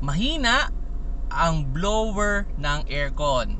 mahina ang blower ng aircon.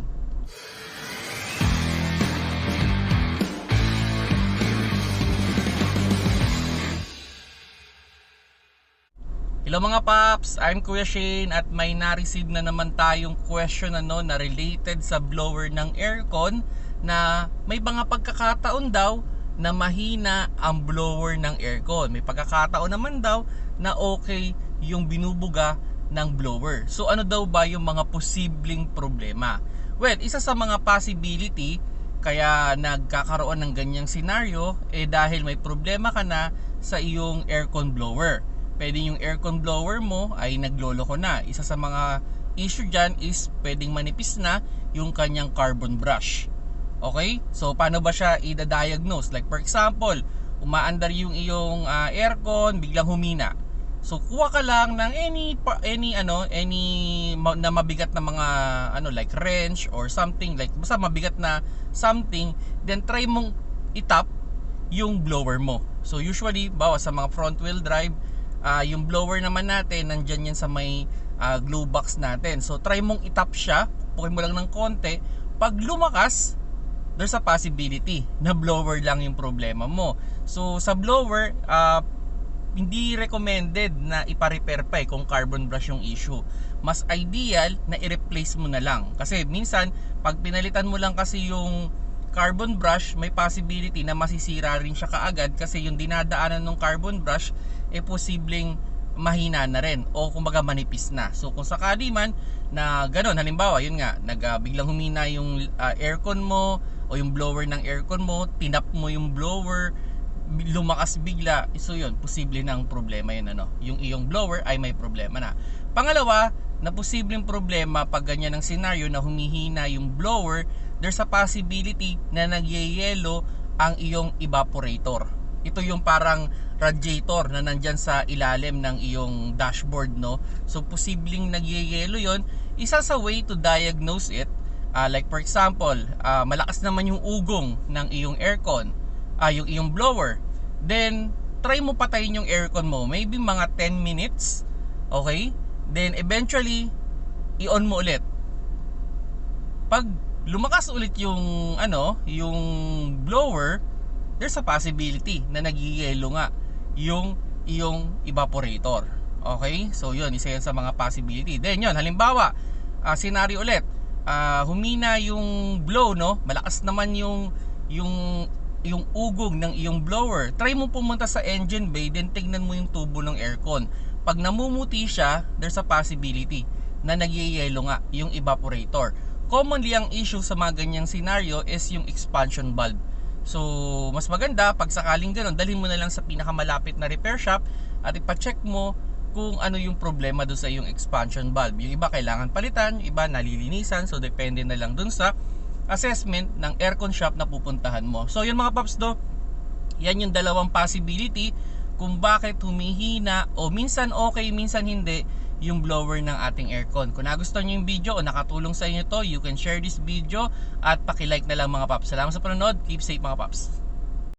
Hello mga paps, I'm Kuya Shane at may na-receive na naman tayong question ano, na related sa blower ng aircon na may mga pagkakataon daw na mahina ang blower ng aircon. May pagkakataon naman daw na okay yung binubuga ng blower. So ano daw ba yung mga posibleng problema? Well, isa sa mga possibility kaya nagkakaroon ng ganyang senaryo eh dahil may problema ka na sa iyong aircon blower pwede yung aircon blower mo ay nagloloko na. Isa sa mga issue dyan is pwedeng manipis na yung kanyang carbon brush. Okay? So, paano ba siya i-diagnose? Like, for example, umaandar yung iyong uh, aircon, biglang humina. So, kuha ka lang ng any, any, ano, any na mabigat na mga, ano, like wrench or something, like, basta mabigat na something, then try mong itap yung blower mo. So, usually, bawa sa mga front wheel drive, uh, yung blower naman natin nandyan yan sa may uh, glue box natin. So try mong itap siya pukin mo lang ng konti. Pag lumakas there's a possibility na blower lang yung problema mo. So sa blower uh, hindi recommended na ipa-repair pa eh kung carbon brush yung issue mas ideal na i-replace mo na lang kasi minsan pag pinalitan mo lang kasi yung carbon brush, may possibility na masisira rin siya kaagad kasi yung dinadaanan ng carbon brush eh posibleng mahina na rin o kumbaga manipis na. So kung sakali man na ganoon, halimbawa yun nga, nag, uh, humina yung uh, aircon mo o yung blower ng aircon mo, tinap mo yung blower, lumakas bigla, so yun, posible na ang problema yun ano. Yung iyong blower ay may problema na. Pangalawa, na posibleng problema pag ganyan ang scenario na humihina yung blower there's a possibility na nagyeyelo ang iyong evaporator. Ito yung parang radiator na nandyan sa ilalim ng iyong dashboard, no? So, posibleng nagyeyelo yon Isa sa way to diagnose it, uh, like for example, uh, malakas naman yung ugong ng iyong aircon, uh, yung iyong blower. Then, try mo patayin yung aircon mo. Maybe mga 10 minutes, okay? Then, eventually, i-on mo ulit. Pag lumakas ulit yung ano, yung blower, there's a possibility na nagyiyelo nga yung iyong evaporator. Okay? So yun, isa yan sa mga possibility. Then yun, halimbawa, uh, scenario ulit, uh, humina yung blow, no? Malakas naman yung yung yung ugong ng iyong blower. Try mo pumunta sa engine bay, then tingnan mo yung tubo ng aircon. Pag namumuti siya, there's a possibility na nagyeyelo nga yung evaporator commonly ang issue sa mga ganyang scenario is yung expansion valve. So, mas maganda pag sakaling ganun, dalhin mo na lang sa pinakamalapit na repair shop at ipa-check mo kung ano yung problema doon sa yung expansion valve. Yung iba kailangan palitan, yung iba nalilinisan, so depende na lang doon sa assessment ng aircon shop na pupuntahan mo. So, yun mga paps do, yan yung dalawang possibility kung bakit humihina o minsan okay, minsan hindi yung blower ng ating aircon. Kung nagustuhan nyo yung video o nakatulong sa inyo to, you can share this video at paki-like na lang mga paps. Salamat sa panonood. Keep safe mga paps.